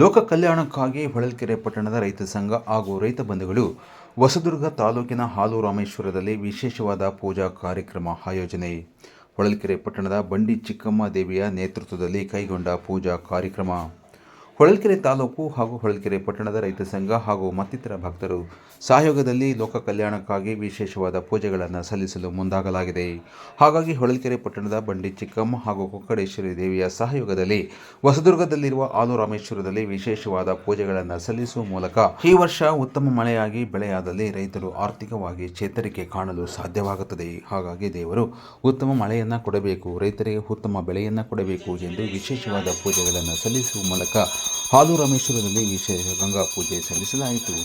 ಲೋಕ ಕಲ್ಯಾಣಕ್ಕಾಗಿ ಹೊಳಲ್ಕೆರೆ ಪಟ್ಟಣದ ರೈತ ಸಂಘ ಹಾಗೂ ರೈತ ಬಂಧುಗಳು ಹೊಸದುರ್ಗ ತಾಲೂಕಿನ ಹಾಲು ರಾಮೇಶ್ವರದಲ್ಲಿ ವಿಶೇಷವಾದ ಪೂಜಾ ಕಾರ್ಯಕ್ರಮ ಆಯೋಜನೆ. ಹೊಳಲ್ಕೆರೆ ಪಟ್ಟಣದ ಬಂಡಿ ಚಿಕ್ಕಮ್ಮ ದೇವಿಯ ನೇತೃತ್ವದಲ್ಲಿ ಕೈಗೊಂಡ ಪೂಜಾ ಕಾರ್ಯಕ್ರಮ. ಹೊಳಲ್ಕೆರೆ ತಾಲೂಕು ಹಾಗೂ ಹೊಳಲ್ಕೆರೆ ಪಟ್ಟಣದ ರೈತ ಸಂಘ ಹಾಗೂ ಮತ್ತಿತರ ಭಕ್ತರು ಸಹಯೋಗದಲ್ಲಿ ಲೋಕ ಕಲ್ಯಾಣಕ್ಕಾಗಿ ವಿಶೇಷವಾದ ಪೂಜೆಗಳನ್ನು ಸಲ್ಲಿಸಲು ಮುಂದಾಗಲಾಗಿದೆ. ಹಾಗಾಗಿ ಹೊಳಲ್ಕೆರೆ ಪಟ್ಟಣದ ಬಂಡಿ ಚಿಕ್ಕಮ್ಮ ಹಾಗೂ ಕೊಕ್ಕಡೇಶ್ವರಿ ದೇವಿಯ ಸಹಯೋಗದಲ್ಲಿ ಹೊಸದುರ್ಗದಲ್ಲಿರುವ ಆಲೂ ರಾಮೇಶ್ವರದಲ್ಲಿ ವಿಶೇಷವಾದ ಪೂಜೆಗಳನ್ನು ಸಲ್ಲಿಸುವ ಮೂಲಕ ಈ ವರ್ಷ ಉತ್ತಮ ಮಳೆಯಾಗಿ ಬೆಳೆಯಾದಲ್ಲಿ ರೈತರು ಆರ್ಥಿಕವಾಗಿ ಚೇತರಿಕೆ ಕಾಣಲು ಸಾಧ್ಯವಾಗುತ್ತದೆ. ಹಾಗಾಗಿ ದೇವರು ಉತ್ತಮ ಮಳೆಯನ್ನು ಕೊಡಬೇಕು, ರೈತರಿಗೆ ಉತ್ತಮ ಬೆಳೆಯನ್ನು ಕೊಡಬೇಕು ಎಂದು ವಿಶೇಷವಾದ ಪೂಜೆಗಳನ್ನು ಸಲ್ಲಿಸುವ ಮೂಲಕ ಹಾಲು ರಾಮೇಶ್ವರದಲ್ಲಿ ವಿಶೇಷ ಗಂಗಾ ಪೂಜೆ ಸಲ್ಲಿಸಲಾಯಿತು.